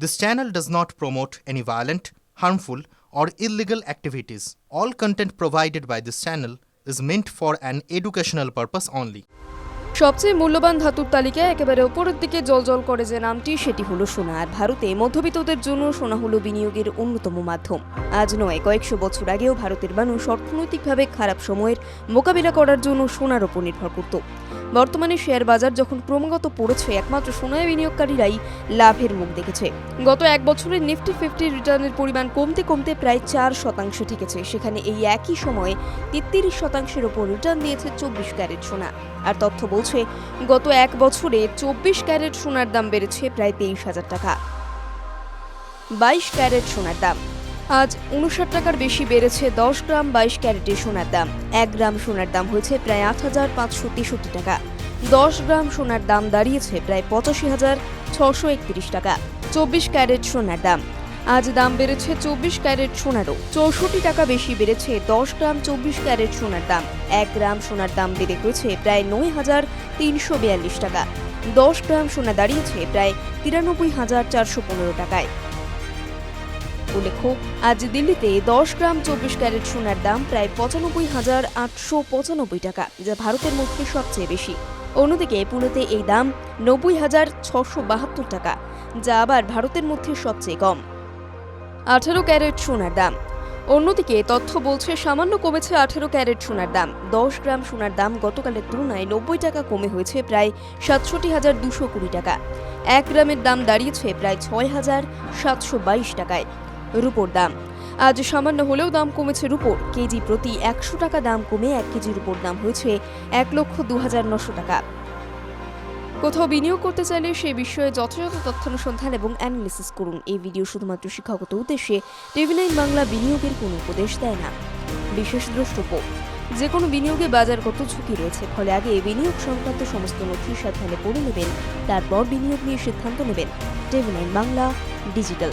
This channel does not promote any violent, harmful, or illegal activities. All content provided by this channel is meant for an educational purpose only. সবচেয়ে মূল্যবান ধাতুর তালিকায় একেবারে ওপরের দিকে জলজল করে যে নামটি সেটি হলো সোনা আর ভারতে মধ্যবিত্তদের জন্য সোনা হলো বিনিয়োগের অন্যতম মাধ্যম আজ নয় কয়েকশো বছর আগেও ভারতের মানুষ অর্থনৈতিকভাবে খারাপ সময়ের মোকাবিলা করার জন্য সোনার ওপর নির্ভর করত বর্তমানে শেয়ার বাজার যখন ক্রমাগত পড়েছে, একমাত্র সোনায় বিনিয়োগকারীরাই লাভের মুখ দেখেছে। গত এক বছরে নিফটি ফিফটি রিটার্নের পরিমাণ কমতে কমতে প্রায় চার শতাংশ টিকেছে সেখানে এই একই সময়ে তেত্রিশ শতাংশের ওপর রিটার্ন দিয়েছে চব্বিশ ক্যারেট সোনা। আর তথ্য বলছে, গত এক বছরে চব্বিশ ক্যারেট সোনার দাম বেড়েছে প্রায় তেইশ হাজার টাকা। বাইশ ক্যারেট সোনার দাম। আজ উনষাট টাকার বেশি বেড়েছে দশ গ্রাম বাইশ ক্যারেটের সোনার দাম। এক গ্রাম সোনার দাম হয়েছে প্রায় আট হাজার পাঁচশো তেষট্টি টাকা। দশ গ্রাম সোনার দাম দাঁড়িয়েছে প্রায় পঁচাশি হাজার ছশো একত্রিশ টাকা, চব্বিশ ক্যারেট সোনার দাম। আজ দাম বেড়েছে চব্বিশ ক্যারেট সোনারও। চৌষট্টি টাকা বেশি বেড়েছে দশ গ্রাম চব্বিশ ক্যারেট সোনার দাম। এক গ্রাম সোনার দাম বেড়ে হয়েছে প্রায় নয় হাজার তিনশো বিয়াল্লিশ টাকা। দশ গ্রাম সোনা দাঁড়িয়েছে প্রায় তিরানব্বই হাজার চারশো পনেরো টাকায়। উল্লেখ্য, আজ দিল্লিতে দশ গ্রাম চব্বিশ ক্যারেট সোনার দাম প্রায় পঁচানব্বই হাজার আটশো পঁচানব্বই টাকা, যা ভারতের মধ্যে সবচেয়ে বেশি। অন্যদিকে পুনেতে এই দাম নব্বই হাজার ছশো বাহাত্তর টাকা, যা আবার ভারতের মধ্যে সবচেয়ে কম। আঠারো ক্যারেট সোনার দাম। অন্যদিকে তথ্য বলছে, সামান্য কমেছে আঠেরো ক্যারেট সোনার দাম। দশ গ্রাম সোনার দাম গতকালের তুলনায় নব্বই টাকা কমে হয়েছে প্রায় সাতষট্টি হাজার দুশো কুড়ি টাকা। এক গ্রামের দাম দাঁড়িয়েছে প্রায় ছয় হাজার সাতশো বাইশ টাকায়। রুপোর দাম। আজ সামান্য হলেও দাম কমেছে রুপোর। কেজি প্রতি একশো টাকা দাম কমে এক কেজি রুপোর দাম হয়েছে এক লক্ষ দু হাজার নশো টাকা। কোথাও বিনিয়োগ করতে চাইলে সেই বিষয়ে যথাযথ তথ্য অনুসন্ধান এবং অ্যানালিসিস করুন। এই ভিডিও শুধুমাত্র শিক্ষাগত উদ্দেশ্যে টিভি নাইন বাংলা বিনিয়োগের কোনো উপদেশ দেয় না। বিশেষ দ্রষ্টব্য যে কোনো বিনিয়োগে বাজারগত ঝুঁকি রয়েছে, ফলে আগে বিনিয়োগ সংক্রান্ত সমস্ত নথি সাবধানে পড়ে নেবেন, তারপর বিনিয়োগ নিয়ে সিদ্ধান্ত নেবেন। TV nine Bangla digital.